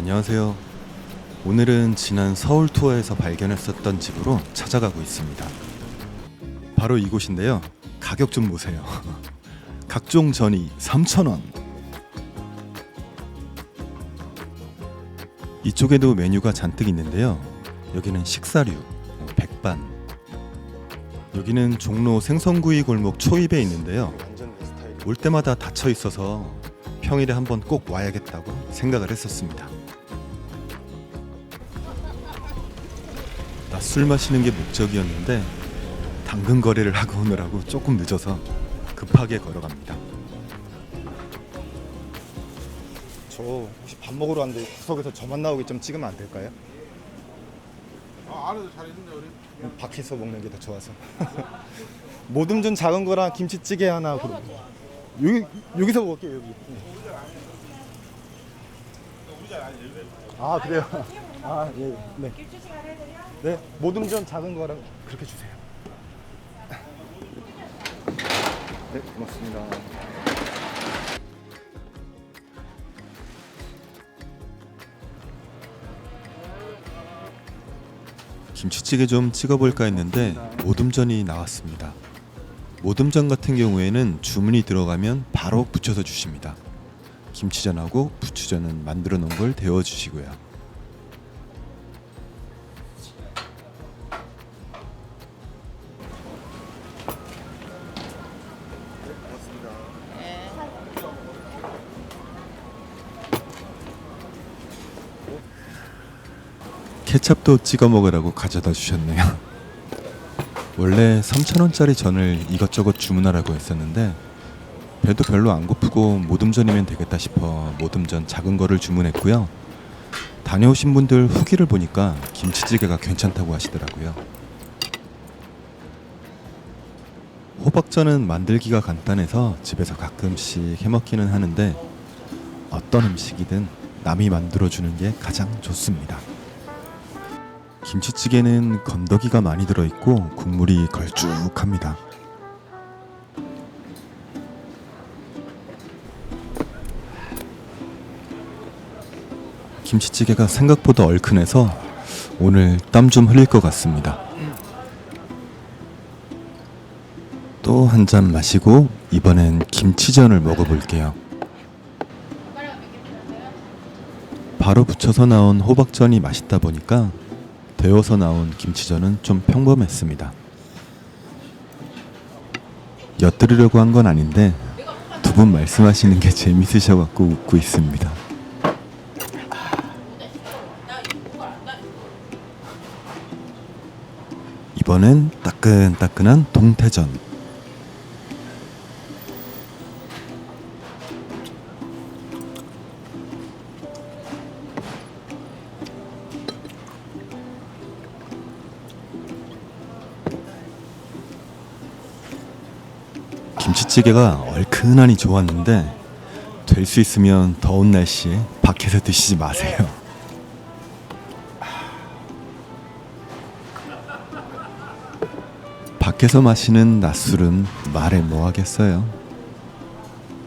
안녕하세요. 오늘은 지난 서울 투어에서 발견했었던 집으로 찾아가고 있습니다. 바로 이곳인데요. 가격 좀 보세요. 각종 전이 3,000원. 이쪽에도 메뉴가 잔뜩 있는데요. 여기는 식사류, 백반. 여기는 종로 생선구이 골목 초입에 있는데요. 올 때마다 닫혀 있어서 평일에 한번 꼭 와야겠다고 생각을 했었습니다. 나술 마시는 게 목적이었는데 당근 거래를 하고 오느라고 조금 늦어서 급하게 걸어갑니다. 저 혹시 밥 먹으러 왔는데 구석에서 저만 나오게 좀 찍으면 안 될까요? 아, 안에도 잘 있는데 우리. 밖에서 먹는 게 더 좋아서. 모듬 좀 작은 거랑 김치찌개 하나 그럼. 여기 여기서 먹을게요 여기. 아 그래요? 아 예. 네. 네. 모듬 좀 작은 거랑 그렇게 주세요. 네 고맙습니다. 김치찌개 좀 찍어볼까 했는데 모듬전이 나왔습니다. 모듬전 같은 경우에는 주문이 들어가면 바로 붙여서 주십니다. 김치전하고 부추전은 만들어 놓은 걸 데워 주시고요. 케찹도 찍어 먹으라고 가져다 주셨네요. 원래 3,000원짜리 전을 이것저것 주문하라고 했었는데 배도 별로 안 고프고 모듬전이면 되겠다 싶어 모듬전 작은 거를 주문했고요. 다녀오신 분들 후기를 보니까 김치찌개가 괜찮다고 하시더라고요. 호박전은 만들기가 간단해서 집에서 가끔씩 해먹기는 하는데 어떤 음식이든 남이 만들어주는 게 가장 좋습니다. 김치찌개는 건더기가 많이 들어있고 국물이 걸쭉합니다. 김치찌개가 생각보다 얼큰해서 오늘 땀 좀 흘릴 것 같습니다. 또 한 잔 마시고 이번엔 김치전을 먹어볼게요. 바로 붙여서 나온 호박전이 맛있다 보니까 데워서 나온 김치전은 좀 평범했습니다. 엿들으려고 한 건 아닌데 두 분 말씀하시는 게 재밌으셔 갖고 웃고 있습니다. 이번엔 따끈따끈한 동태전. 김치찌개가 얼큰하니 좋았는데 될 수 있으면 더운 날씨에 밖에서 드시지 마세요. 밖에서 마시는 낮술은 말해 뭐 하겠어요.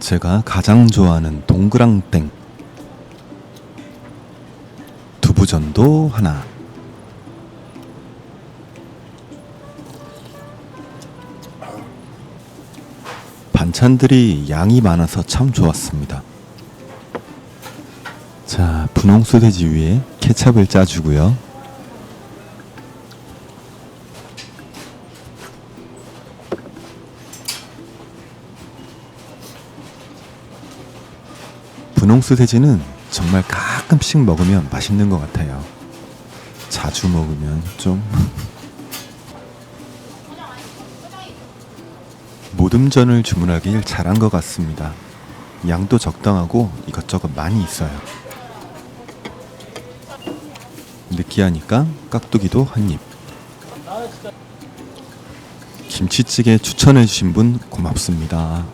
제가 가장 좋아하는 동그랑땡 두부전도 하나 반찬들이 양이 많아서 참 좋았습니다. 자, 분홍 소세지 위에 케찹을 짜주고요. 분홍 소세지는 정말 가끔씩 먹으면 맛있는 것 같아요. 자주 먹으면 좀 모듬전을 주문하길 잘한 것 같습니다. 양도 적당하고 이것저것 많이 있어요. 느끼하니까 깍두기도 한 입. 김치찌개 추천해 주신 분 고맙습니다.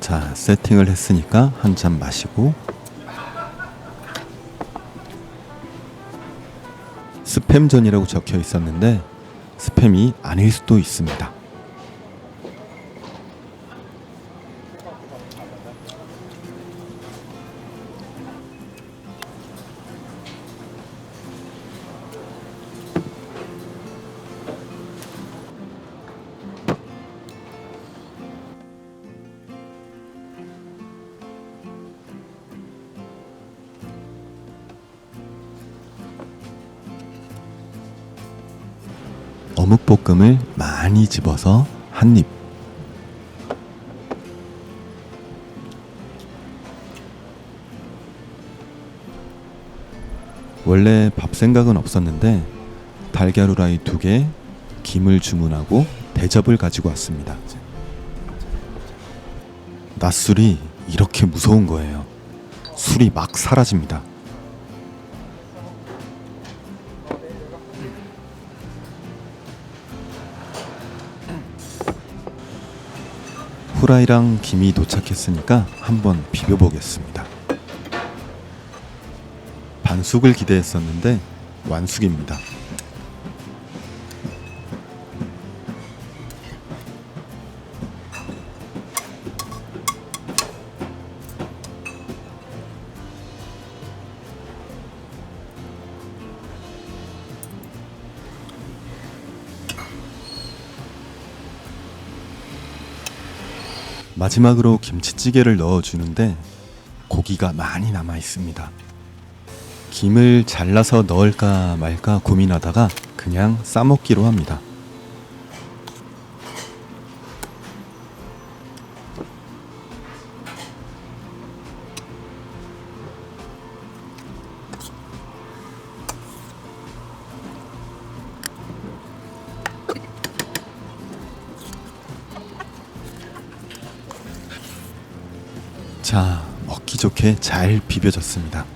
자, 세팅을 했으니까 한 잔 마시고 스팸전이라고 적혀 있었는데 스팸이 아닐 수도 있습니다. 어묵볶음을 많이 집어서 한 입. 원래 밥 생각은 없었는데 달걀 후라이 두 개, 김을 주문하고 대접을 가지고 왔습니다. 낮술이 이렇게 무서운 거예요. 술이 막 사라집니다. 후라이랑 김이 도착했으니까 한번 비벼보겠습니다. 반숙을 기대했었는데 완숙입니다. 마지막으로 김치찌개를 넣어주는데 고기가 많이 남아 있습니다. 김을 잘라서 넣을까 말까 고민하다가 그냥 싸먹기로 합니다. 자, 먹기 좋게 잘 비벼졌습니다.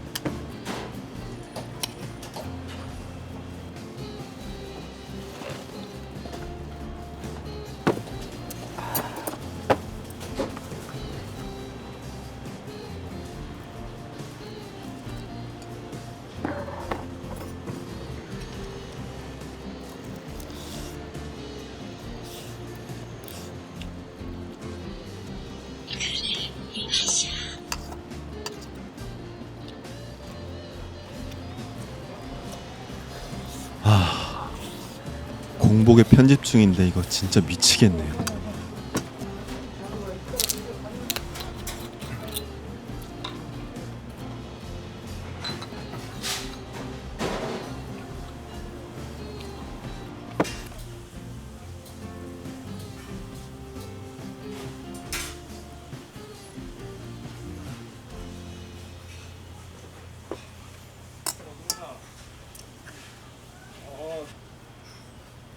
공복에 편집 중인데 이거 진짜 미치겠네요.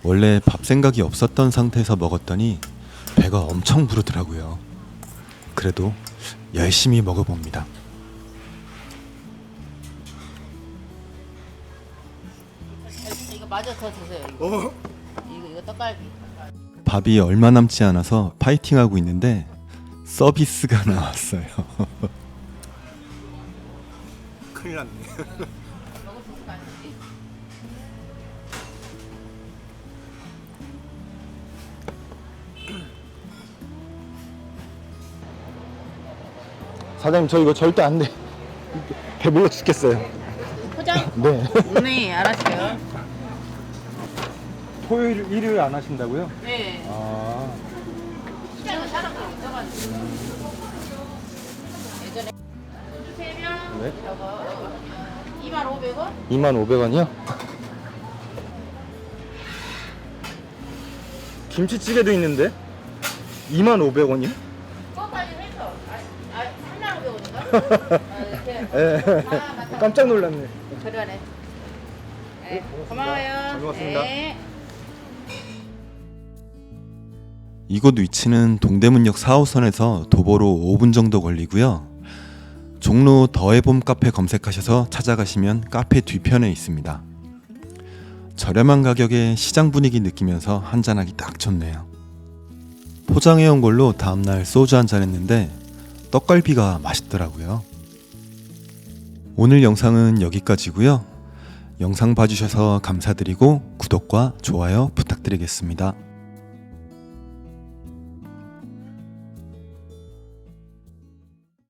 원래 밥 생각이 없었던 상태에서 먹었더니 배가 엄청 부르더라고요. 그래도 열심히 먹어봅니다. 이거 마저 더 드세요. 이거 이거, 이거 떡갈비. 밥이 얼마 남지 않아서 파이팅하고 있는데 서비스가 나왔어요. 큰일 났네. 사장님 저 이거 절대 안 돼. 배불러 죽겠어요. 포장? 네. 네, 알았어요. 토요일 일요일 안 하신다고요? 네. 아. 시장은 사람들 없어가지고. 예전에 세 명. 네. 저거 2만 500원? 2만 500원이요? 김치찌개도 있는데? 2만 500원이요? 예. 깜짝 놀랐네. 저렴하네. 네, 고마워요. 잘 먹었습니다. 네. 이곳 위치는 동대문역 4호선에서 도보로 5분 정도 걸리고요. 종로 더해봄 카페 검색하셔서 찾아가시면 카페 뒤편에 있습니다. 저렴한 가격에 시장 분위기 느끼면서 한잔하기 딱 좋네요. 포장해온 걸로 다음날 소주 한잔 했는데 떡갈비가 맛있더라고요. 오늘 영상은 여기까지고요. 영상 봐주셔서 감사드리고 구독과 좋아요. 부탁드리겠습니다.